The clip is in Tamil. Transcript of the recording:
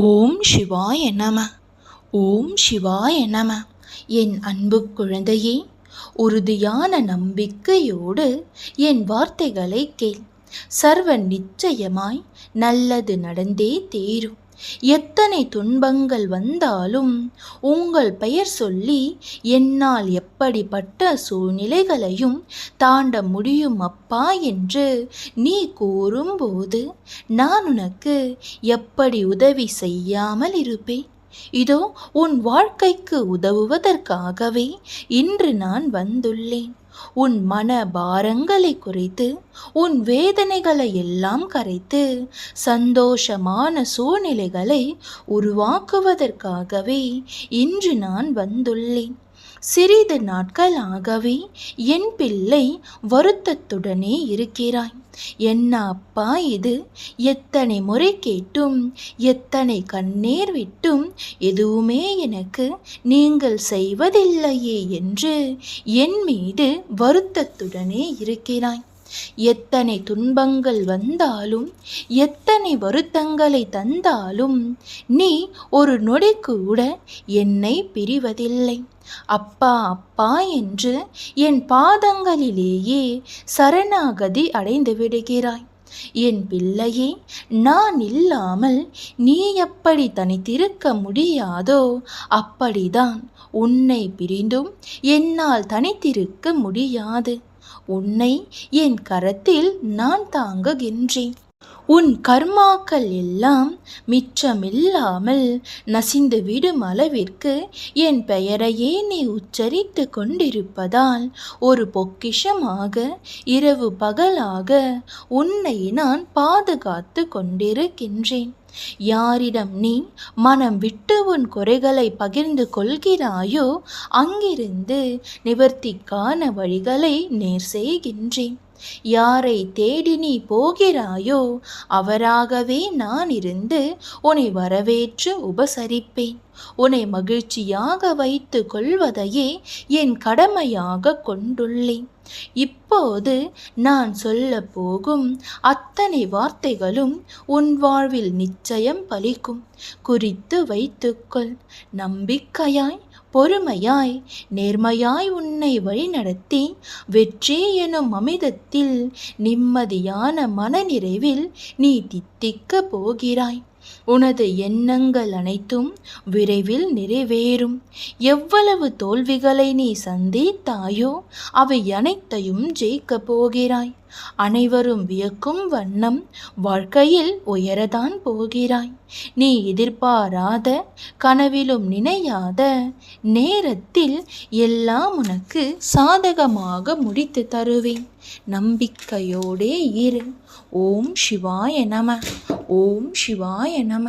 ஓம் சிவாய நம. ஓம் சிவாய நம. என் அன்பு குழந்தையே உறுதியான நம்பிக்கையோடு என் வார்த்தைகளை கேள். சர்வ நிச்சயமாய் நல்லது நடந்தே தீரும். எத்தனை துன்பங்கள் வந்தாலும் உங்கள் பெயர் சொல்லி என்னால் எப்படிப்பட்ட சூழ்நிலைகளையும் தாண்ட முடியும் அப்பா என்று நீ கூறும்போது நான் உனக்கு எப்படி உதவி செய்யாமல் இருப்பேன்? இதோ உன் வாழ்க்கைக்கு உதவுவதற்காகவே இன்று நான் வந்துள்ளேன். உன் மன பாரங்களை குறைத்து உன் வேதனைகளை எல்லாம் கரைத்து சந்தோஷமான சூழ்நிலைகளை உருவாக்குவதற்காகவே இன்று நான் வந்துள்ளேன். சிறிது நாட்களாகவே என் பிள்ளை வருத்தத்துடனே இருக்கிறாய். என்ன அப்பா இது? எத்தனை முறை கேட்டும் எத்தனை கண்ணீர் விட்டும் எதுவுமே எனக்கு நீங்கள் செய்வதில்லையே என்று என் மீது வருத்தத்துடனே இருக்கிறாய். எத்தனை துன்பங்கள் வந்தாலும் எத்தனை வருத்தங்களை தந்தாலும் நீ ஒரு நொடி கூட என்னை பிரிவதில்லை. அப்பா அப்பா என்று என் பாதங்களிலேயே சரணாகதி அடைந்து விடுகிறாய். என் பிள்ளையே நான் இல்லாமல் நீ எப்படி தனித்திருக்க முடியாதோ அப்படிதான் உன்னை பிரிந்தும் என்னால் தனித்திருக்க முடியாது. உன்னை என் கரத்தில் நான் தாங்குகின்றேன். உன் கர்மாக்கள் எல்லாம் மிச்சமில்லாமல் நசிந்து விடும் அளவிற்கு என் பெயரையே நீ உச்சரித்து கொண்டிருப்பதால் ஒரு பொக்கிஷமாக இரவு பகலாக உன்னை நான் பாதுகாத்து கொண்டிருக்கின்றேன். யாரிடம் நீ மனம் விட்டு உன் குறைகளை பகிர்ந்து கொள்கிறாயோ அங்கிருந்து நிவர்த்திக்கான வழிகளை நேர் செய்கின்றேன். யாரை தேடி நீ போகிறாயோ அவராகவே நான் இருந்து உன்னை வரவேற்று உபசரிப்பேன். உன்னை மகிழ்ச்சியாக வைத்து கொள்வதையே என் கடமையாக கொண்டுள்ளேன். இப்போது நான் சொல்ல போகும் அத்தனை வார்த்தைகளும் உன் வாழ்வில் நிச்சயம் பலிக்கும். குறித்து வைத்துக்கொள். நம்பிக்கையாய் பொறுமையாய் நேர்மையாய் உன்னை வழிநடத்தி வெற்றி எனும் அமிதத்தில் நிம்மதியான மனநிறைவில் நீ தித்திக்க போகிறாய். உனது எண்ணங்கள் அனைத்தும் விரைவில் நிறைவேறும். எவ்வளவு தோல்விகளை நீ சந்தித்தாயோ அவை அனைத்தையும் ஜெயிக்கப் போகிறாய். அனைவரும் வியக்கும் வண்ணம் வாழ்க்கையில் உயரதான் போகிறாய். நீ எதிர்பாராத கனவிலும் நினையாத நேரத்தில் எல்லாம் உனக்கு சாதகமாக முடித்து தருவேன். நம்பிக்கையோடே இரு. ஓம் சிவாய நம. ஓம் சிவாய நம.